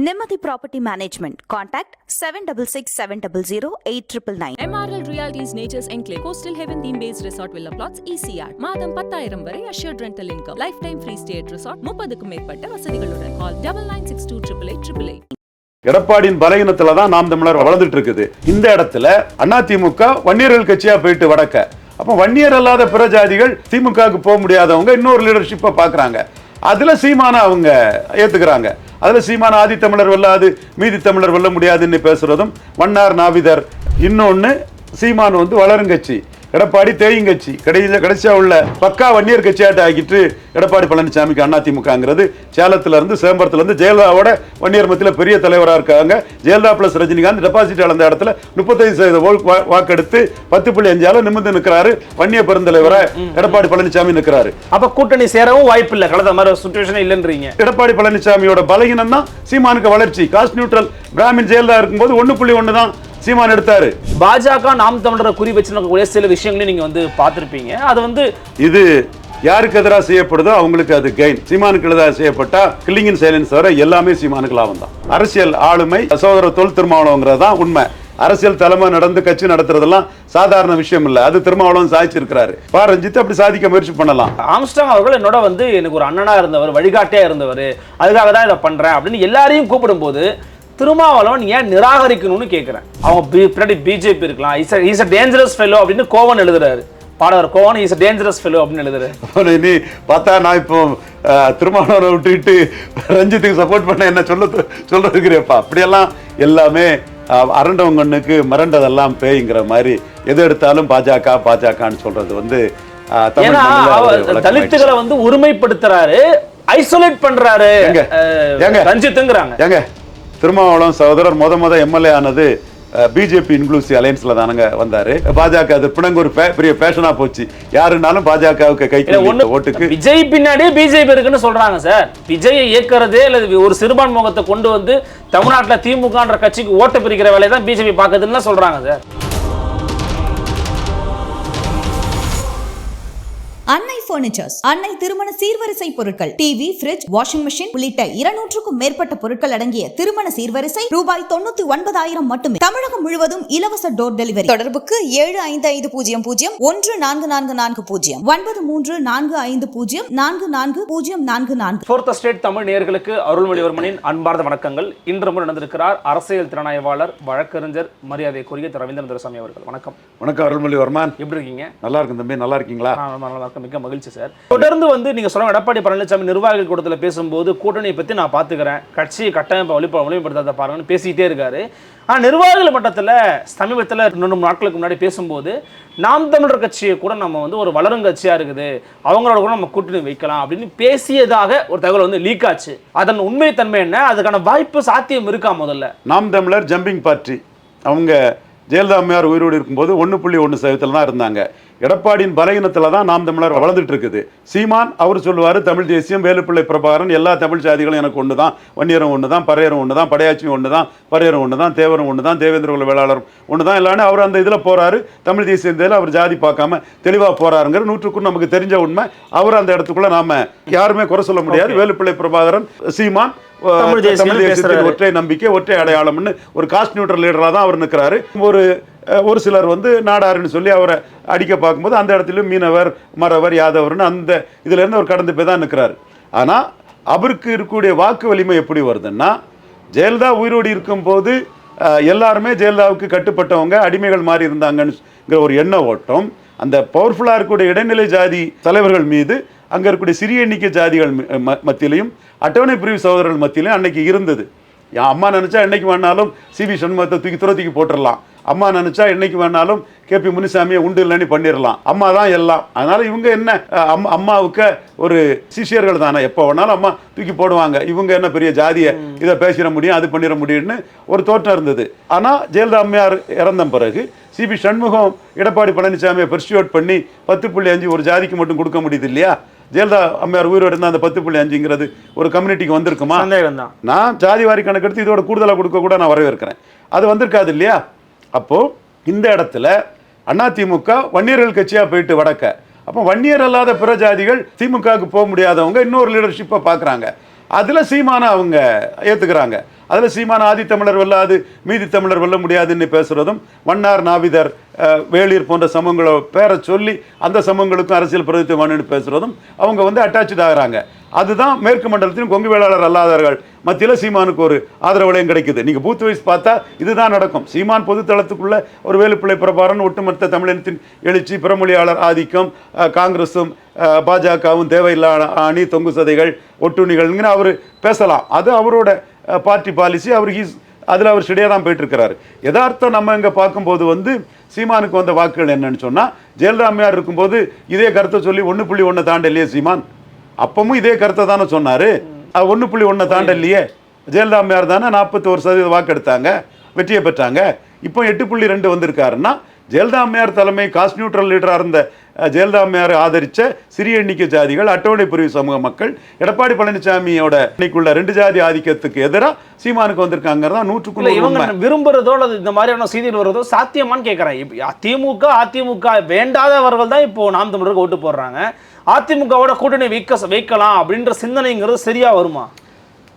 Nimati Property Management. Contact 766700 8999. MRL Realty's Nature's Enclave, Coastal Heaven theme based resort villa plots, ECR. மாதம் பத்தாயிரம் வரை assured rental income. Lifetime free stay at resort. முப்பதுக்கும் மேற்பட்ட வசதிகளுடன். Call double nine six two triple eight triple eight. எடப்பாடியின் பலகீனத்துல தான் நாம் தமிழர் வளர்ந்துட்டு இருக்குது இந்த இடத்துல அதிமுக வன்னியர்கள் கட்சியா போயிட்டு வடக்க அப்ப வன்னியர் அல்லாத பிற ஜாதிகள் திமுகவுக்கு போக முடியாதவங்க இன்னொரு லீடர்ஷிப்பை பாக்குறாங்க அதுல சீமான அவங்க ஏத்துக்கிறாங்க அதில் சீமான ஆதி தமிழர் வெல்லாது மீதி தமிழர் வெல்ல முடியாதுன்னு பேசுகிறதும் வண்ணார் நாவிதர் இன்னொன்று சீமான் வந்து வளருங்கட்சி எடப்பாடி தேயுங்கட்சி கடைசியில கடைசியா உள்ள பக்கா வன்னியர் கட்சியாட்ட ஆக்கிட்டு எடப்பாடி பழனிசாமிக்கு அதிமுகங்கிறது சேலத்துல இருந்து சேம்பரத்துல இருந்து ஜெயலலிதாவோட வன்னியர் மத்தியில பெரிய தலைவரா இருக்காங்க. ஜெயலலிதா பிளஸ் ரஜினிகாந்த் டெபாசிட் இழந்த இடத்துல முப்பத்தைந்து சதவீத vote வா- வாக்கெடுத்து பத்து புள்ளி அஞ்சால நிமிர்ந்து நிற்கிறாரு வன்னிய பெருந்தலைவரா எடப்பாடி பழனிசாமி நிற்கிறாரு அப்ப கூட்டணி சேரவும் வாய்ப்பு இல்ல. கலந்த மாதிரி சுச்சுவேஷன் இல்லைன்றீங்க. எடப்பாடி பழனிசாமியோட பலகீனம் தான் சீமானுக்கு வளர்ச்சி. காஸ்ட் நியூட்ரல் பிராமின் ஜெயலலிதா இருக்கும்போது ஒண்ணு புள்ளி ஒன்று தான் சீமான் எடுத்தாரு. பாஜக நாம் தமிழரை குறி வச்சிருக்கக்கூடிய சில விஷயங்களையும் நீங்க வந்து பார்த்திருப்பீங்க. அது வந்து இது யாருக்கு எதிராக செய்யப்படுதோ அவங்களுக்கு அது கெயின் சீமானுக்கு எதிராக செய்யப்பட்டா கில்லிங்கின் சைலன்ஸ் தவிர எல்லாமே சீமானுக்கு லாபம் தான். அரசியல் ஆளுமை சகோதர தொல் திருமாவளவங்கிறது தான் உண்மை. அரசியல் தலைமை நடந்து கட்சி நடத்துறதெல்லாம் சாதாரண விஷயம் இல்ல. அது திருமாவளவன் சாதிச்சிருக்கிறாரு. பா. ரஞ்சித் அப்படி சாதிக்க முயற்சி பண்ணலாம். ஆம்ஸ்டாங் அவர்கள் என்னோட வந்து எனக்கு ஒரு அண்ணனா இருந்தவர் வழிகாட்டியா இருந்தவர் அதுக்காக தான் இதை பண்றேன் அப்படின்னு எல்லாரையும் கூப்பிடும்போது திருமாவளவன் ஏன் நிராகரிக்கணும்னு கேட்கிறேன் அவங்க பின்னாடி பிஜேபி இருக்கலாம். Is is a dangerous fellow அப்படின்னு கோவன் எழுதுறாரு. பாடகர் Kovan is a dangerous fellow அப்படின்னு எழுதுறாரு. நீ பார்த்தா நான் இப்போ திருமாவளவனை விட்டுட்டு ரஞ்சித்துக்கு சப்போர்ட் பண்ண என்ன சொல்ல சொல்ல இருக்கிறேப்பா? அப்படியெல்லாம் எல்லாமே அரண்டவங்கண்ணுக்கு மரண்டதெல்லாம் பேய்ங்கிற மாதிரி எது எடுத்தாலும் பாஜக பாஜகன்னு சொல்றது வந்து. தலித்துகளை வந்து ஒருமைப்படுத்துறாரு ஐசோலேட் பண்றாரு? ரஞ்சித்துங்கிறாங்க. ஏங்க திருமாவளவன் சகோதரர் முத முத எம்எல்ஏ ஆனது பிஜேபி இன்க்ளூசிவ் அலையன்ஸ்ல தானுங்க வந்தாரு. பாஜக அது பிணங்க ஒரு பே- பெரிய பேஷனா போச்சு. யாருனாலும் பாஜகவுக்கு வைத்த ஓட்டுக்கு. விஜய் பின்னாடியே பிஜேபி இருக்குன்னு சொல்றாங்க சார். விஜயை இயக்குறதே அல்லது ஒரு சிறுபான்மை முகத்தை கொண்டு வந்து தமிழ்நாட்டுல திமுகன்ற கட்சிக்கு ஓட்டு பிரிக்கிற வேலையை தான் பிஜேபி பாக்குதுன்னு சொல்றாங்க சார். பர்னிச்சர்ஸ் அன்னை திருமண சீர்வரிசை பொருட்கள் டிவி ஃபிரிட்ஜ் வாஷிங் மெஷின் உள்ளிட்ட இருநூற்றுக்கும் மேற்பட்ட பொருட்கள் அடங்கிய திருமண சீர்வரிசை ரூபாய் தொண்ணூத்தி ஒன்பதாயிரம் மட்டுமே. தமிழகம் முழுவதும் இலவச டோர் டெலிவரி தொடர்புக்கு ஏழு ஐந்து ஐந்து பூஜ்ஜியம் பூஜ்ஜியம் ஒன்று நான்கு நான்கு நான்கு பூஜ்ஜியம் ஒன்பது மூன்று நான்கு ஐந்து பூஜ்ஜியம் நான்கு நான்கு பூஜ்ஜியம் நான்கு நான்கு. ஃபோர்த் ஸ்டேட் தமிழ் நேயர்களுக்கு அருள்மொழிவர்மனின் அன்பார்ந்த வணக்கங்கள். இன்று முன் நடந்திருக்கிறார் அரசியல் திறனாய்வாளர் வழக்கறிஞர் மரியாதைக்குரிய திரு ரவீந்திரன் துரசாமி அவர்கள். வணக்கம். வணக்கம் அருள்மொழி வர்மான் எப்படி இருக்கீங்க? நல்லா இருக்கும் தம்பி நல்லா இருக்கீங்களா? நல்லா இருக்கு. மிக்க மகிழ்ச்சி. சார். தொடர்ந்து வந்து நீங்க சொல்ல எடப்பாடி பழனிசாமி நிர்வாகிகள் கூட்டத்தில் பேசும்போது கூட்டணியை பத்தி நான் பாத்துக்கிறேன் கட்சியை கட்டமைப்பு வழிப வலிமைப்படுத்தாத பாருங்கன்னு பேசிக்கிட்டே இருக்காரு. ஆனால் நிர்வாகிகள் மட்டத்தில் சமீபத்தில் ரெண்டு மூணு நாட்களுக்கு முன்னாடி பேசும்போது நாம் தமிழர் கட்சியை கூட நம்ம வந்து ஒரு வளரும் கட்சியாக இருக்குது. அவங்களோட கூட நம்ம கூட்டணி வைக்கலாம் அப்படின்னு பேசியதாக ஒரு தகவல் வந்து லீக் ஆச்சு. அதன் உண்மைத்தன்மை என்ன? அதுக்கான வாய்ப்பு சாத்தியம் இருக்கா முதல்ல? நாம் தமிழர் ஜம்பிங் பார்ட்டி அவங்க ஜெயலலிதா அம்மையார் உயிரோடு இருக்கும்போது ஒன்று புள்ளி ஒன்று சதவீதத்தில் தான் இருந்தாங்க. எடப்பாடியின் பலகீனத்தில் தான் நாம் தமிழர் வளர்ந்துட்டு இருக்குது சீமான் அவர் சொல்லுவார் தமிழ் தேசியம் வேலுப்பிள்ளை பிரபாகரன் எல்லா தமிழ் ஜாதிகளும் எனக்கு ஒன்று தான் வன்னியரும் ஒன்று தான் பறையரும் ஒன்று தான் படையாச்சியும் ஒன்று தான் பறையரும் ஒன்று தான் தேவரும் ஒன்று தான் தேவேந்திர குல வேளாளரும் ஒன்று தான் எல்லாமே அவர் அந்த இதில் போறாரு தமிழ் தேசிய இதில் அவர் ஜாதி பார்க்காம தெளிவாக போறாருங்கிற நூற்றுக்கும் நமக்கு தெரிஞ்ச உண்மை. அவர் அந்த இடத்துக்குள்ள நாம யாருமே குறை சொல்ல முடியாது. வேலுப்பிள்ளை பிரபாகரன் சீமான் தமிழ் தேசியத்தின். ஒற்றை நம்பிக்கை ஒற்றை அடையாளம்னு ஒரு காஸ்ட் நியூட்ரல் லீடராக தான் அவர் நிற்கிறாரு ஒரு ஒரு சிலர் வந்து நாடாருன்னு சொல்லி அவரை அடிக்க பார்க்கும்போது அந்த இடத்துலையும் மீனவர் மறவர் யாதவர்னு அந்த இதுல இருந்து அவர் கடந்து போய் தான் நிற்கிறாரு ஆனால் அவருக்கு இருக்கக்கூடிய வாக்கு வலிமை எப்படி வருதுன்னா ஜெயலலிதா உயிரோடு இருக்கும்போது எல்லாருமே ஜெயலலிதாவுக்கு கட்டுப்பட்டவங்க அடிமைகள் மாதிரி இருந்தாங்கன்னு ஒரு எண்ண ஓட்டம் அந்த பவர்ஃபுல்லாக இருக்கக்கூடிய இடைநிலை ஜாதி தலைவர்கள் மீது அங்கே இருக்கக்கூடிய சிறிய எண்ணிக்கை ஜாதிகள் மத்தியிலையும் அட்டவணை பிரிவு சகோதரர்கள் மத்தியிலையும் அன்னைக்கு இருந்தது. என் அம்மா நினச்சா என்னைக்கு வேணாலும் சிவி சண்முகத்தை தூக்கி துரத்திக்கு போட்டுடலாம் அம்மா நினச்சா என்னைக்கு வேணாலும் கேபி முனிசாமியை உண்டு இல்லைன்னு பண்ணிடலாம் அம்மா தான் எல்லாம். அதனால இவங்க என்ன அம்மா அம்மாவுக்கு ஒரு சிஷியர்கள் தானே. எப்போ வேணாலும் அம்மா தூக்கி போடுவாங்க. இவங்க என்ன பெரிய ஜாதியை இதை பேசிட முடியும் அது பண்ணிட முடியும்னு ஒரு தோற்றம் இருந்தது. ஆனால் ஜெயலலிதா அம்மையார் இறந்த பிறகு சிபி சண்முகம் எடப்பாடி பழனிசாமியை பெர்சியூட் பண்ணி பத்து புள்ளி அஞ்சு ஒரு ஜாதிக்கு மட்டும் கொடுக்க முடியுது இல்லையா? ஜெயலலிதா அம்மையார் உயிரோடு இருந்தால் அந்த பத்து புள்ளி அஞ்சுங்கிறது ஒரு கம்யூனிட்டிக்கு வந்திருக்குமா? தான் நான் ஜாதி வாரி கணக்கெடுத்து இதோட கூடுதலாக கொடுக்க கூட நான் வரவேற்கிறேன். அது வந்திருக்காது இல்லையா? அப்போ இந்த இடத்துல அதிமுக வன்னியர்கள் கட்சியா போயிட்டு வடக்க. அப்போ வன்னியர் அல்லாத பிற ஜாதிகள் திமுகவுக்கு போக முடியாதவங்க இன்னொரு லீடர்ஷிப்பை பார்க்குறாங்க அதில் சீமான அவங்க ஏற்றுக்கிறாங்க அதில் சீமான ஆதித்தமிழர் வெல்லாது மீதி தமிழர் வெல்ல முடியாதுன்னு பேசுகிறதும் வண்ணார் நாவிதர் வேளிர் போன்ற சமூகங்களை பேரை சொல்லி அந்த சமூகங்களுக்கும் அரசியல் பிரதித்துவம்னு பேசுகிறதும் அவங்க வந்து அட்டாச்சு ஆகுறாங்க. அதுதான் மேற்கு மண்டலத்தின் கொங்கு வேளாளர் அல்லாதவர்கள் மத்தியில் சீமானுக்கு ஒரு ஆதரவு கிடைக்குது. நீங்கள் பூத் வைஸ் பார்த்தா இதுதான் நடக்கும். சீமான் பொதுத்தளத்துக்குள்ளே ஒரு வேலுப்பிள்ளை பிரபாரன் ஒட்டுமொத்த தமிழினத்தின் எழுச்சி பிறமொழியாளர் ஆதிக்கம் காங்கிரஸும் பாஜகவும் தேவையில்லா அணி தொங்கு சதைகள் ஒட்டுணிகள்ங்கிற அவர் பேசலாம். அது அவரோட பார்ட்டி பாலிசி அவர் ஹீஸ் அதில் அவர் ஸ்டடியாக தான் போயிட்டு இருக்கிறாரு யதார்த்தம் நம்ம இங்கே பார்க்கும்போது வந்து சீமானுக்கு வந்த வாக்குகள் என்னன்னு சொன்னால் ஜெயலலிதா இருக்கும்போது இதே கருத்தை சொல்லி ஒன்று புள்ளி ஒன்று தாண்டலையே சீமான். அப்பவும் இதே கருத்தை தானே சொன்னார். ஒன்று புள்ளி ஒன்றை தாண்டலையே ஜெயலலிதா அம்மையார் தானே நாற்பத்தோரு சதவீத வாக்கு எடுத்தாங்க வெற்றியை பெற்றாங்க. இப்போ எட்டு புள்ளி ரெண்டு வந்திருக்காருன்னா ஜெயலலிதா அம்மையார் தலைமை காஸ்ட் நியூட்ரல் லீடராக இருந்த அஹ், ஜெயலலிதா அம்மையார் ஆதரித்த சிறிய எண்ணிக்கை ஜாதிகள் அட்டவணை பிரிவு சமூக மக்கள் எடப்பாடி பழனிசாமியோட இன்னைக்குள்ள ரெண்டு ஜாதி ஆதிக்கத்துக்கு எதிராக சீமானுக்கு வந்திருக்காங்கிறது தான் நூற்றுக்குள்ள இவங்க. விரும்புறதோ அல்லது இந்த மாதிரியான செய்திகள் வருவதோ சாத்தியமான்னு கேட்கறேன் திமுக அதிமுக வேண்டாதவர்கள் தான் இப்போ நாம் தமிழருக்கு ஓட்டு போடுறாங்க. அதிமுகவோட கூட்டணி வைக்க வைக்கலாம் அப்படின்ற சிந்தனைங்கிறது சரியா வருமா?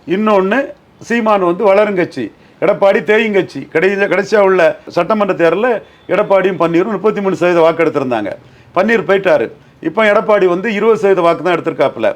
இன்னொன்று சீமான் வந்து வளருங்கட்சி எடப்பாடி தேயுங்கட்சி கடைசி. கடைசியாக உள்ள சட்டமன்ற தேர்தலில் எடப்பாடியும் பன்னீரும் முப்பத்தி மூணு சதவீத வாக்கு எடுத்திருந்தாங்க பன்னீர் போயிட்டாரு. இப்போ எடப்பாடி வந்து இருபது சதவீத வாக்கு தான் எடுத்திருக்காப்புல.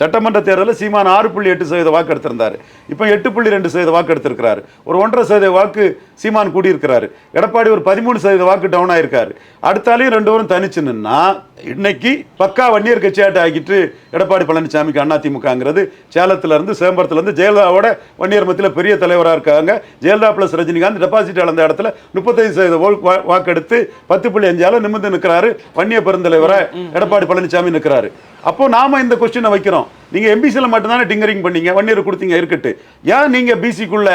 சட்டமன்ற தேர்தலில் சீமான் ஆறு புள்ளி எட்டு சதவீத வாக்கு எடுத்திருந்தாரு. இப்போ எட்டு புள்ளி ரெண்டு சதவீத வாக்கு எடுத்திருக்கிறாரு. ஒரு ஒன்றரை சதவீத வாக்கு சீமான் கூடியிருக்கிறாரு. எடப்பாடி ஒரு பதிமூணு சதவீத வாக்கு டவுன் ஆயிருக்காரு. அடுத்தாலையும் ரெண்டு பேரும் தனிச்சு நின்னா இன்னைக்கு பக்கா வன்னியர் கட்சியாட்ட ஆகிட்டு எடப்பாடி பழனிசாமிக்கு அதிமுகங்கிறது சேலத்துல இருந்து சேம்பரத்துல இருந்து ஜெயலலிதாவோட வன்னியர் மத்தியில் பெரிய தலைவராக இருக்காங்க. ஜெயலலிதா பிளஸ் ரஜினிகாந்த் டெபாசிட் அளந்த இடத்துல முப்பத்தைந்து சதவீத வா- வாக்கெடுத்து பத்து புள்ளி அஞ்சால நிமிர்ந்து நிற்கிறாரு வன்னிய பெருந்தலைவரை எடப்பாடி பழனிசாமி நிற்கிறாரு அப்போ நாம இந்த கொஸ்டினை வைக்கிறோம். நீங்க எம்பிசியில் மட்டும்தானே டிங்கரிங் பண்ணீங்க வன்னியர் கொடுத்தீங்க இருக்கட்டு. ஏன் நீங்க பிசிக்குள்ள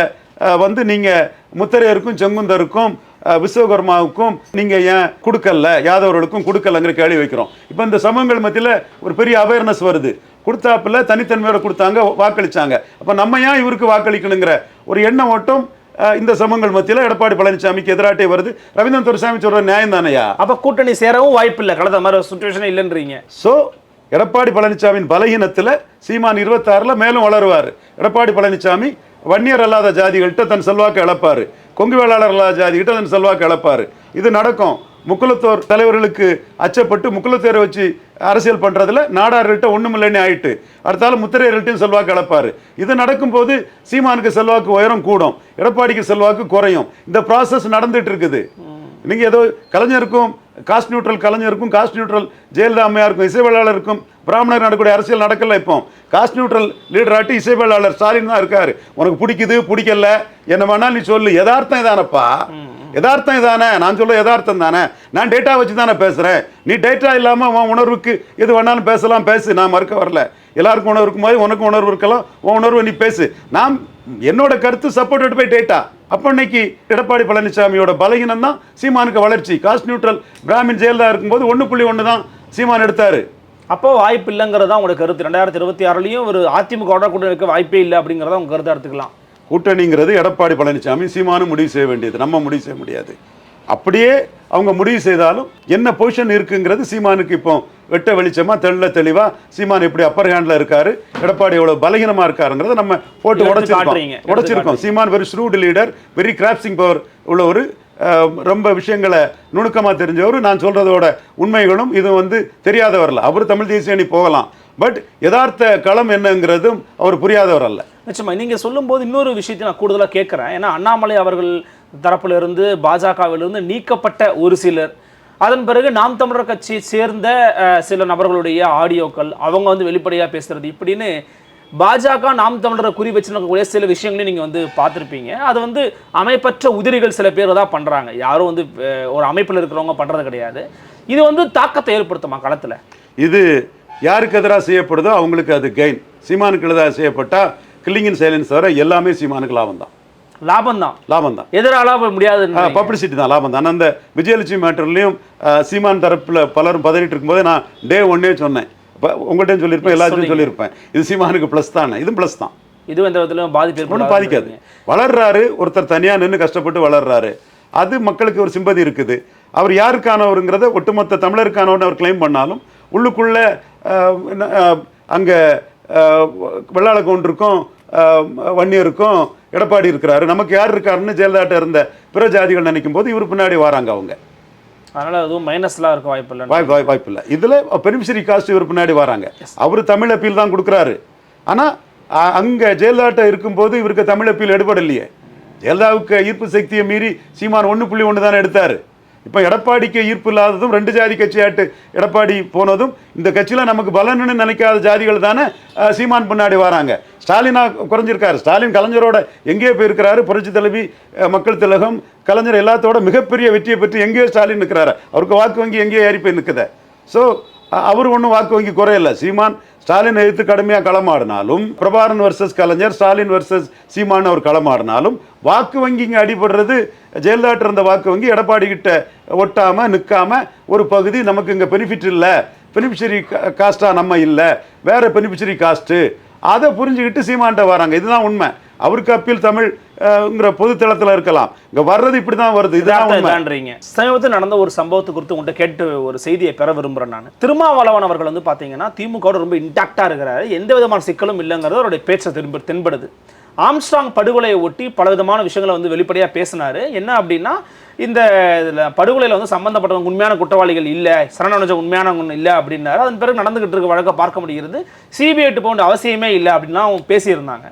வந்து நீங்க முத்தரையருக்கும் செங்குந்தருக்கும் விஸ்வகர்மாவுக்கும் நீங்க ஏன் கொடுக்கல? யாதவர்களுக்கும் கொடுக்கலங்கிற கேள்வி வைக்கிறோம். இப்போ இந்த சமூகங்கள் மத்தியில் ஒரு பெரிய அவேர்னஸ் வருது. கொடுத்தாப்புல தனித்தன்மையோட கொடுத்தாங்க வாக்களிச்சாங்க. அப்போ நம்ம ஏன் இவருக்கு வாக்களிக்கணுங்கிற ஒரு எண்ணம் ஓட்டம் இந்த சமூகங்கள் மத்தியில் எடப்பாடி பழனிசாமிக்கு எதிராட்டே வருது. ரவீந்திரன் துரைசாமி சொல்ற நியாயம் தானையா? அப்ப கூட்டணி சேரவும் வாய்ப்பு இல்லை கலந்த மாதிரி சுச்சுவேஷன் இல்லைன்றீங்க. ஸோ எடப்பாடி பழனிசாமியின் பலகீனத்தில் சீமான் இருபத்தாறில் மேலும் வளருவார். எடப்பாடி பழனிசாமி வன்னியர் அல்லாத ஜாதிகள்கிட்ட தன் செல்வாக்கு இழப்பார். கொங்கு வேளாளர் அல்லாத ஜாதிகிட்ட தன் செல்வாக்கு இழப்பார். இது நடக்கும். முக்குலத்தோர் தலைவர்களுக்கு அச்சப்பட்டு முக்குலத்தேரை வச்சு அரசியல் பண்ணுறதுல நாடார்கள்ட்ட ஒன்றுமில்லைன்னு ஆயிட்டு அடுத்தாலும் முத்திரையர்கள்ட்டையும் செல்வாக்கு இழப்பார். இது நடக்கும்போது சீமானுக்கு செல்வாக்கு உயரம் கூடும். எடப்பாடிக்கு செல்வாக்கு குறையும். இந்த ப்ராசஸ் நடந்துட்டு இருக்குது. நீங்கள் ஏதோ கலைஞருக்கும் காஸ்ட் நியூட்ரல் கலைஞருக்கும் காஸ்ட் நியூட்ரல் ஜெயலலிதா அம்மையாருக்கும் இசைவேளாளருக்கும் பிராமணர் நடக்கூடிய அரசியல் நடக்கல இப்போ. காஸ்ட் நியூட்ரல் லீடராட்டி இசைவேளாளர் ஸ்டாலின் தான் இருக்கார். உனக்கு பிடிக்குது பிடிக்கல என்ன வேணாலும் நீ சொல்லு. யதார்த்தம் இதானப்பா? யதார்த்தம் இதானே? நான் சொல்ல யதார்த்தம் தானே? நான் டேட்டா வச்சு தானே பேசுகிறேன் நீ டேட்டா இல்லாமல் உன் உணர்வுக்கு எது வேணாலும் பேசலாம் பேசு. நான் மறுக்க வரல. எல்லாருக்கும் உணர்வு இருக்கும் போது உனக்கும் உணர்வு இருக்கலாம் உன் உணர்வு நீ பேசு. நான் என்னோட கருத்து சப்போர்ட்டட் பை டேட்டா அப்போ இன்னைக்கு எடப்பாடி பழனிசாமியோட பலகீனம் தான் சீமானுக்கு வளர்ச்சி. காஸ்ட் நியூட்ரல் பிராமின் ஜெயலலிதா இருக்கும்போது ஒன்று புள்ளி ஒன்று தான் சீமான் எடுத்தாரு. அப்போ வாய்ப்பு இல்லைங்கிறதா உங்களோட கருத்து. ரெண்டாயிரத்தி இருபத்தி ஆறுலையும் ஒரு அதிமுக கூட்டணி வைக்க வாய்ப்பே இல்லை அப்படிங்கிறத உங்க கருத்தை எடுத்துக்கலாம். கூட்டணிங்கிறது எடப்பாடி பழனிசாமி சீமானும் முடிவு செய்ய வேண்டியது. நம்ம முடிவு செய்ய முடியாது. அப்படியே அவங்க முடிவு செய்தாலும் என்ன பொசிஷன் இருக்குங்கிறது சீமானுக்கு இப்போ வெட்ட வெளிச்சமா தெள்ள தெளிவா சீமான் எப்படி அப்பர் ஹேண்ட்ல இருக்காரு எடப்பாடி எவ்வளவு பலகீனமா இருக்காருங்கிறத நம்ம போட்டு உடைச்சிருக்கோம். உடைச்சிருக்கோம். Seeman very shrewd leader very grasping power உள்ள ஒரு ரொம்ப விஷயங்களை நுணுக்கமாக தெரிஞ்சவர். நான் சொல்றதோட உண்மைகளும் இது வந்து தெரியாதவர் அவர் தமிழ் தேசிய அணி போகலாம். பட் யதார்த்த களம் என்னங்கிறதும் அவர் புரியாதவர் அல்ல. நிச்சயமா நீங்க சொல்லும்போது இன்னொரு விஷயத்தை நான் கூடுதலா கேட்கிறேன். ஏன்னா அண்ணாமலை அவர்கள் தரப்புல இருந்து பாஜகவிலிருந்து நீக்கப்பட்ட ஒரு சிலர். அதன் பிறகு நாம் தமிழர் கட்சியை சேர்ந்த சில நபர்களுடைய ஆடியோக்கள் அவங்க வந்து வெளிப்படையாக பேசுறது இப்படின்னு பாஜக நாம் தமிழரை குறி வச்சிருக்கக்கூடிய சில விஷயங்களையும் நீங்கள் வந்து பார்த்துருப்பீங்க. அது வந்து அமைப்பற்ற உதிரிகள் சில பேர் தான் பண்ணுறாங்க யாரும் வந்து ஒரு அமைப்பில் இருக்கிறவங்க பண்ணுறது கிடையாது. இது வந்து தாக்கத்தை ஏற்படுத்துமா களத்தில்? இது யாருக்கு எதிராக செய்யப்படுதோ அவங்களுக்கு அது கெயின் சீமானுக்கு எதிராக செய்யப்பட்டால் கில்லிங்கின் சைலன்ஸ் தவிர எல்லாமே சீமானுக்கு லாபம் தான் லாபம் தான் லாபம் தான் எதிரால முடியாது பப்ளிசிட்டி தான் லாபம் தான். அந்த விஜயலட்சுமி மேட்டர்லையும் சீமான் தரப்புல பலரும் பதறிட்டு இருக்கும்போது நான் டே ஒன்னே சொன்னேன். இப்போ உங்கள்கிட்டையும் சொல்லியிருப்பேன் எல்லாத்தையும் சொல்லியிருப்பேன். இது சீமானுக்கு ப்ளஸ் தானே? இதுவும் ப்ளஸ் தான். இது எந்த விதத்திலும் பாதிப்பு ஒன்றும் பாதிக்காது. வளர்றாரு ஒருத்தர் தனியாக நின்று கஷ்டப்பட்டு வளர்றாரு. அது மக்களுக்கு ஒரு சிம்பதி இருக்குது. அவர் யாருக்கானவருங்கிறத ஒட்டுமொத்த தமிழருக்கானவர்னு அவர் கிளைம் பண்ணாலும் உள்ளுக்குள்ள அங்க வெள்ளாள கவுண்டருக்கும் வன்னியருக்கும் எடப்பாடி இருக்கிறாரு. நமக்கு யார் இருக்காருன்னு ஜெயலலிதாட்ட இருந்த பிற ஜாதிகள் நினைக்கும் போது இவர் பின்னாடி வராங்க அவங்க. அதனால அதுவும் மைனஸ்லாம் இருக்க வாய்ப்பு இல்லை வாய்ப்பு வாய்ப்பு இல்லை. இதில் பெனிஃபிஷரி காஸ்ட் இவர் பின்னாடி வராங்க. அவர் தமிழ் அப்பீல் தான் கொடுக்குறாரு. ஆனால் அங்கே ஜெயலலிதாட்ட இருக்கும்போது இவருக்கு தமிழ் அப்பீல் எடுபடலையே. ஜெயலலிதாவுக்கு ஈர்ப்பு சக்தியை மீறி சீமான் ஒன்று புள்ளி ஒன்று தானே எடுத்தார். இப்போ எடப்பாடிக்கு ஈர்ப்பு இல்லாததும் ரெண்டு ஜாதி கட்சியாட்டு எடப்பாடி போனதும் இந்த கட்சியில் நமக்கு பலன்னு நினைக்காத ஜாதிகள் தானே சீமான் பின்னாடி வராங்க. ஸ்டாலினா குறைஞ்சிருக்காரு. ஸ்டாலின் கலைஞரோட எங்கேயோ போயிருக்கிறாரு. புரட்சி தலைவி மக்கள் திலகம் கலைஞர் எல்லாத்தோட மிகப்பெரிய வெற்றியை பெற்று எங்கேயோ ஸ்டாலின் நிற்கிறாரு அவருக்கு வாக்கு வங்கி எங்கேயோ ஏறி போய் நிற்குது ஸோ அவர் ஒன்றும் வாக்கு வங்கி குறையல. சீமான் ஸ்டாலின் எதிர்த்து கடுமையாக களமாடினாலும் பிரபாரன் வர்சஸ் கலைஞர் ஸ்டாலின் வர்சஸ் சீமான் அவர் களமாடினாலும் வாக்கு வங்கி இங்கே அடிபடுறது ஜெயலலிதாட்டு இருந்த வாக்கு வங்கி எடப்பாடி கிட்ட ஒட்டாமல் நிற்காமல் ஒரு பகுதி நமக்கு இங்கே பெனிஃபிட் இல்லை. பெனிஃபிஷரி காஸ்ட்டாக நம்ம இல்லை. வேறு பெனிஃபிஷரி காஸ்ட்டு அதை புரிஞ்சுக்கிட்டு சீமான்ட்ட வராங்க. இதுதான் உண்மை. அவருக்கு அப்பீல் தமிழ்ங்கிற பொது தளத்தில் இருக்கலாம். இங்கே வர்றது இப்படி தான் வருது. இதுதான் இதார்த்தம் உண்மை. இதான்றீங்க. சமீபத்தில் நடந்த ஒரு சம்பவத்தை குறித்து உங்கள்கிட்ட கேட்டு ஒரு செய்தியை பெற விரும்புகிறேன் நான். திருமாவளவன் அவர்கள் வந்து பார்த்தீங்கன்னா திமுக ரொம்ப இன்டாக்டாக இருக்கிறாரு. எந்த விதமான சிக்கலும் இல்லைங்கிறது அவருடைய பேச்சை திரும்ப தென்படுது. ஆம்ஸ்ட்ராங் படுகொலையை ஒட்டி பல விதமான விஷயங்களை வந்து வெளிப்படையாக பேசினாரு. என்ன அப்படின்னா இந்த இதில் படுகொலையில் வந்து சம்மந்தப்பட்டவங்க உண்மையான குற்றவாளிகள் இல்லை சரணடைஞ்ச உண்மையான ஒன்று இல்லை அப்படின்னாரு. அதன் பிறகு நடந்துகிட்டு இருக்க வழக்கை பார்க்க முடிகிறது. சிபிஐட்டு போன்ற அவசியமே இல்லை அப்படின்லாம் அவங்க பேசியிருந்தாங்க.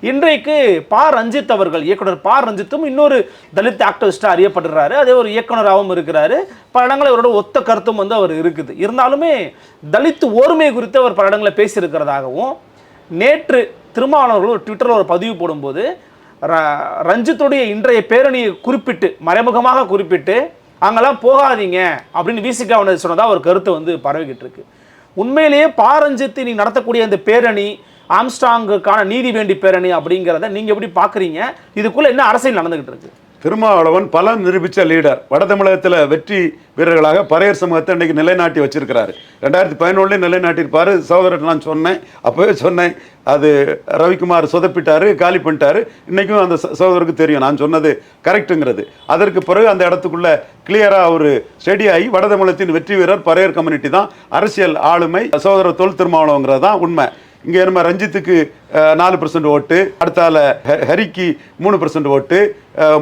இன்றைக்கு பா. ரஞ்சித் அவர்கள் இயக்குனர் பா. ரஞ்சித்தும் இன்னொரு தலித் ஆக்டிவிஸ்டாக அறியப்படுறாரு. அதே ஒரு இயக்குனராகவும் இருக்கிறாரு. பல இடங்களில் இவரோட ஒத்த கருத்தும் வந்து அவர் இருக்குது. இருந்தாலுமே தலித் ஓர்மை குறித்து அவர் பல இடங்களில் பேசியிருக்கிறதாகவும் நேற்று திருமாவளவர்கள் ஒரு ட்விட்டரில் ஒரு பதிவு போடும்போது ரஞ்சித்துடைய இன்றைய பேரணியை குறிப்பிட்டு மறைமுகமாக குறிப்பிட்டு அங்கெல்லாம் போகாதீங்க அப்படின்னு விசிகா சொன்னதாக ஒரு கருத்து வந்து பரவிக்கிட்டு இருக்கு உண்மையிலேயே பாரஞ்சித்து நீ நடத்தக்கூடிய இந்த பேரணி ஆம்ஸ்டாங்குக்கான நீதி வேண்டி பேரணி அப்படிங்கிறத நீங்கள் எப்படி பார்க்குறீங்க இதுக்குள்ளே என்ன அரசியல் நடந்துக்கிட்டு இருக்கு திருமாவளவன் பல நிரூபித்த லீடர் வட தமிழகத்தில் வெற்றி வீரர்களாக பறையர் சமூகத்தை இன்னைக்கு நிலைநாட்டி வச்சிருக்கிறாரு. ரெண்டாயிரத்தி பதினொன்றுல நிலைநாட்டியிருப்பார். சகோதரர் நான் சொன்னேன். அப்போவே சொன்னேன். அது ரவிக்குமார் சொதப்பிட்டார் காலி பண்ணிட்டாரு. இன்றைக்கும் அந்த ச- சகோதரருக்கு தெரியும். நான் சொன்னது கரெக்ட்டுங்கிறது அதற்கு பிறகு அந்த இடத்துக்குள்ளே கிளியராக ஒரு ஸ்டெடி ஆகி வட தமிழகத்தின் வெற்றி வீரர் பறையர் கம்யூனிட்டி தான். அரசியல் ஆளுமை சகோதரர் தொல் திருமாவளவங்கிறது தான் உண்மை. இங்கே நம்ம ரஞ்சித்துக்கு நாலு பர்சன்ட் ஓட்டு அடுத்தால ஹரிக்கு மூணு பர்சன்ட் ஓட்டு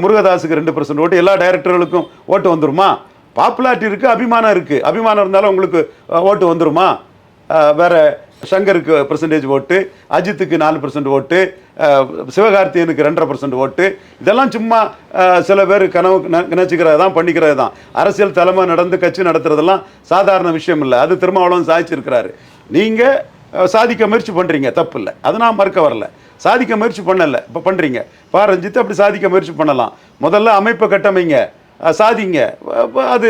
முருகதாஸுக்கு ரெண்டு பர்சன்ட் ஓட்டு எல்லா டைரக்டர்களுக்கும் ஓட்டு வந்துருமா? பாப்புலாரிட்டி இருக்கு அபிமானம் இருக்கு. அபிமானம் இருந்தாலும் உங்களுக்கு ஓட்டு வந்துருமா? வேறு வேற சங்கருக்கு பர்சன்டேஜ் ஓட்டு அஜித்துக்கு நாலு பர்சன்ட் ஓட்டு சிவகார்த்தியனுக்கு ரெண்டரை பர்சன்ட் ஓட்டு. இதெல்லாம் சும்மா சில பேர் கனவு ந- தான் பண்ணிக்கிறது தான். அரசியல் தலைமை நடந்து கட்சி நடத்துறதெல்லாம் சாதாரண விஷயம் இல்லை. அது திருமாவளவன் சாதிச்சிருக்கிறாரு. நீங்கள் சாதிக்க முயற்சி பண்ணுறீங்க தப்பு இல்லை அது நான் மறுக்க வரல. சாதிக்க முயற்சி பண்ணலை. இப்போ பண்ணுறீங்க பா ரஞ்சித் அப்படி சாதிக்க முயற்சி பண்ணலாம். முதல்ல அமைப்பை கட்டமைங்க. சாதிங்க. அது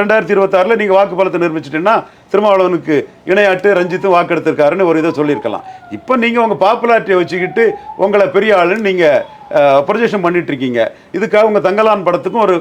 ரெண்டாயிரத்தி இருபத்தாறில் நீங்கள் வாக்கு பலத்தை நிரூபிச்சிட்டீங்கன்னா திருமாவளவனுக்கு இணையாட்டு ரஞ்சித்தும் வாக்கு எடுத்திருக்காருன்னு ஒரு இதை சொல்லியிருக்கலாம். இப்போ நீங்கள் உங்கள் பாப்புலாரிட்டியை வச்சுக்கிட்டு உங்களை பெரிய ஆளுன்னு நீங்கள் ப்ரொஜெக்ஷன் பண்ணிகிட்ருக்கீங்க இதுக்காக உங்கள் தங்கலான் படத்துக்கும் ஒரு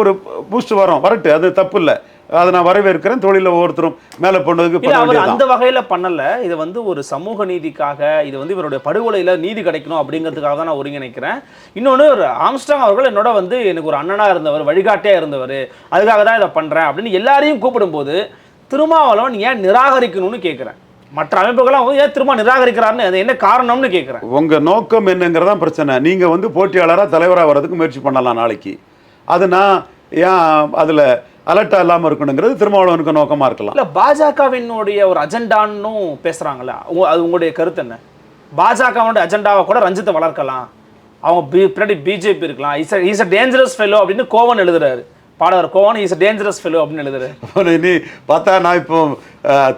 ஒரு பூஸ்ட் வரும். வரட்டு. அது தப்பு இல்லை அதை நான் வரவேற்கிறேன். தொழிலில் ஒவ்வொருத்தரும் மேலே போனதுக்கு அவர். அந்த வகையில பண்ணல. இது வந்து ஒரு சமூக நீதிக்காக இது வந்து இவருடைய படுகொலையில நீதி கிடைக்கணும் அப்படிங்கிறதுக்காக தான் நான் ஒருங்கிணைக்கிறேன். இன்னொன்று ஆம்ஸ்டாங் அவர்கள் என்னோட வந்து எனக்கு ஒரு அண்ணனா இருந்தவர் வழிகாட்டியா இருந்தவர் அதுக்காக தான் இதை பண்றேன் அப்படின்னு எல்லாரையும் கூப்பிடும்போது திருமாவளவன் ஏன் நிராகரிக்கணும்னு கேட்குறேன் மற்ற அமைப்புகள்லாம் வந்து ஏன் திரும்ப நிராகரிக்கிறாருன்னு அது என்ன காரணம்னு கேட்குறேன் உங்க நோக்கம் என்னங்கிறதான் பிரச்சனை. நீங்க வந்து போட்டியாளராக தலைவராக வர்றதுக்கு முயற்சி பண்ணலாம் நாளைக்கு. அது நான் ஏன் அதுல அலர்ட்டா இல்லாம இருக்கணுங்கிறது திருமாவளவனுக்கு நோக்கமா இருக்கலாம். இல்ல பாஜகவினுடைய ஒரு அஜெண்டான்னும் பேசுறாங்கல்ல உங்க- அது உங்களுடைய கருத்து என்ன? பாஜகவோட அஜெண்டாவை கூட ரஞ்சித்தை வளர்க்கலாம். அவங்க பி- பின்னாடி பிஜேபி இருக்கலாம். Is is a dangerous fellow அப்படின்னு கோவன் எழுதுறாரு. பாடகர் Kovan is a dangerous fellow அப்படின்னு எழுதுறாரு. நீ பார்த்தா நான் இப்போ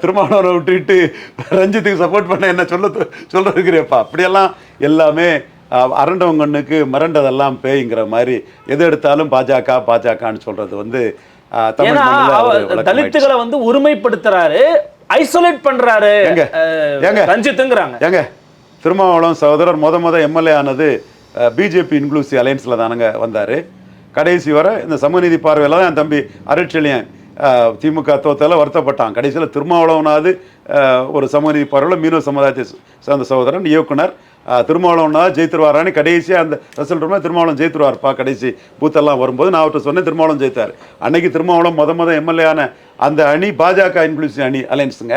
திருமாவளவனை விட்டுட்டு ரஞ்சித்துக்கு சப்போர்ட் பண்ண என்ன சொல்ல சொல்ல இருக்கிறேப்பா அப்படியெல்லாம் எல்லாமே அரண்டவங்கண்ணுக்கு மிரண்டதெல்லாம் பேய்ங்கிற மாதிரி எது எடுத்தாலும் பாஜக பாஜகன்னு சொல்றது வந்து. தலித்துகளை வந்து ஒருமைப்படுத்துறாரு ஐசோலேட் பண்றாரு? ரஞ்சித்துங்கிறாங்க. ஏங்க திருமாவளவன் சகோதரர் முத முத எம்எல்ஏ ஆனது பிஜேபி இன்க்ளூசிவ் அலையன்ஸில் தானங்க வந்தார். கடைசி வரை இந்த சமநீதி பார்வையில் தான் என் தம்பி அருட்செழியன் திமுக தோத்தால வருத்தப்பட்டான். கடைசியில் திருமாவளவனாவது ஒரு சமநீதி பார்வையில் மீனவ சமுதாயத்தை சார்ந்த சகோதரன் இயக்குனர் ஆஹ், திருமாவளவனா ஜெயித்துருவாரான்னு கடைசியாக அந்த ரிசல்ட் வரும்போது திருமாவளம் ஜெயித்துருவார்ப்பா கடைசி பூத்தெல்லாம் வரும்போது நான் அவர்கிட்ட சொன்னேன் திருமாவளம் ஜெயித்தார். அன்னைக்கு திருமாவளம் மொத மொதல் எம்எல்ஏ ஆன அந்த அணி பாஜக இன்க்ளூசிவ் அணி அலையன்ஸுங்க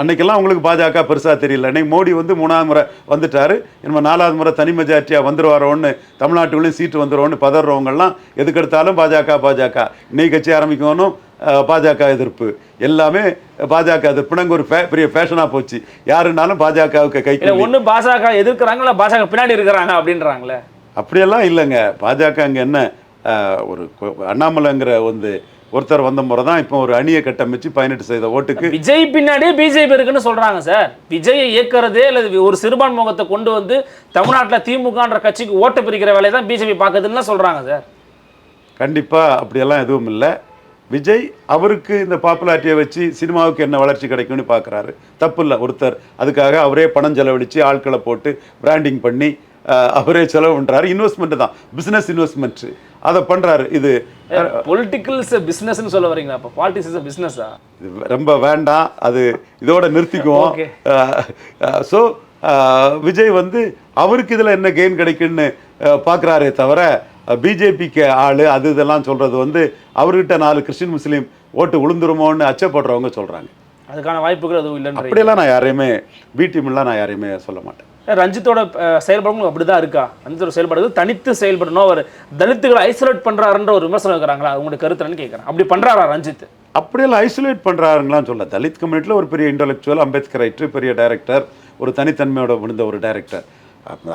அன்னைக்கெல்லாம் உங்களுக்கு பாஜக பெருசாக தெரியல. அன்னைக்கு மோடி வந்து மூணாவது முறை வந்துட்டாரு. நம்ம நாலாவது முறை தனி மெஜாரிட்டியாக வந்துருவாரோன்னு தமிழ்நாட்டுக்குள்ளேயும் சீட்டு வந்துருவோன்னு பதறவங்கெல்லாம் எதுக்கெடுத்தாலும் பாஜக பாஜக. இன்னைக்கு கட்சி ஆரம்பிக்கணும் பாஜக எதிர்ப்பு. எல்லாமே பாஜக எதிர்ப்புனா இங்க ஒரு பெரிய ஃபேஷனாக போச்சு. யாருன்னாலும் பாஜகவுக்கு கை ஒண்ணு பாஜக எதிர்க்கிறாங்க இல்ல பாஜக பின்னாடி இருக்கிறாங்க அப்படின்றாங்களே. அப்படியெல்லாம் இல்லைங்க. பாஜக அங்கே என்ன ஒரு அண்ணாமலைங்கிற வந்து ஒருத்தர் வந்த முறை தான் இப்போ ஒரு அணியை கட்டமைச்சு பதினெட்டு சதவீத ஓட்டுக்கு விஜய் பின்னாடியே பிஜேபி இருக்குன்னு சொல்றாங்க சார். விஜயை இயக்குறதே அல்லது ஒரு சிறுபான்மை முகத்தை கொண்டு வந்து தமிழ்நாட்டுல திமுகன்ற கட்சிக்கு ஓட்டு பிரிக்கிற வேலையை தான் பிஜேபி பார்க்குதுன்னு சொல்றாங்க சார். கண்டிப்பாக அப்படியெல்லாம் எதுவும் இல்லை. விஜய் அவருக்கு இந்த பாப்புலாரிட்டியை வச்சு சினிமாவுக்கு என்ன வளர்ச்சி கிடைக்கும்னு பார்க்குறாரு. தப்பு இல்லை ஒருத்தர் அதுக்காக அவரே பணம் செலவழித்து ஆட்களை போட்டு பிராண்டிங் பண்ணி அவரே செலவு பண்ணுறாரு இன்வெஸ்ட்மெண்ட் தான். பிஸ்னஸ் இன்வெஸ்ட்மெண்ட் அதை பண்ணுறாரு இது பொலிட்டிக்கல்ஸ் பிசினஸ்னு சொல்ல வரீங்களா? அப்போ பாலிடிக்ஸ் இஸ் ரொம்ப வேண்டாம். அது இதோட நிறுத்திக்குவோம். ஸோ விஜய் வந்து அவருக்கு இதில் என்ன கெயின் கிடைக்குன்னு பார்க்குறாரே தவிர பிஜேபிக்கு ஆள் அது இதெல்லாம் சொல்கிறது வந்து அவர்கிட்ட நாலு கிறிஸ்டின் முஸ்லீம் ஓட்டு விழுந்துருமோன்னு அச்சப்படுறவங்க சொல்கிறாங்க அதுக்கான வாய்ப்புகள் எதுவும் இல்லைன்ற அப்படியெல்லாம் நான் யாரையுமே பி டீம்லாம் நான் யாரையுமே சொல்ல மாட்டேன். ரஞ்சித்தோட அஹ், செயல்பாடுகளும் அப்படிதான் இருக்கா? ரஞ்சித்தோட செயல்பாடு தனித்து செயல்படணும். அவர் தலித்துகளை ஐசோலேட் பண்றாருன்ற ஒரு விமர்சனம் இருக்கிறாங்களா உங்களுடைய கருத்துலன்னு கேட்குறேன். அப்படி பண்றாரா ரஞ்சித்? அப்படியெல்லாம் ஐசோலேட் பண்ணுறாருங்களான்னு சொல்ல தலித் கம்யூனிட்டியில் ஒரு பெரிய இன்டலெக்சுவல் அம்பேத்கர் ரைட்ரு பெரிய டைரக்டர் ஒரு தனித்தன்மையோட முடிந்த ஒரு டைரக்டர்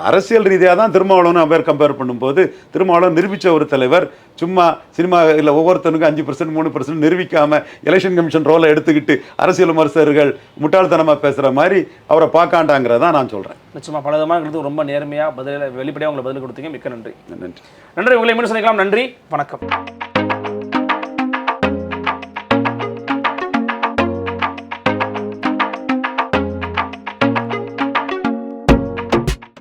அரசியல் ரீதியாக தான் திருமாவளவன் அவர் கம்பேர் பண்ணும்போது திருமாவளவன் நிரூபித்த ஒரு தலைவர் சும்மா சினிமா இல்லை ஒவ்வொருத்தனுக்கும் அஞ்சு பர்சன்ட் மூணு பர்சன்ட் நிரூபிக்காமல் எலெக்ஷன் கமிஷன் ரோலை எடுத்துக்கிட்டு அரசியல் விமர்சகர்கள் முட்டாள்தனமாக பேசுகிற மாதிரி அவரை பார்க்காண்டாங்கிறதான் நான் சொல்கிறேன் நிச்சயமா பல விதமாக ரொம்ப நேர்மையா பதில வெளிப்படையாக உங்களை பதில் கொடுத்தீங்க. மிக்க நன்றி. நன்றி. நன்றி. உங்களை மீண்டும் சந்திக்கலாம். நன்றி. வணக்கம்.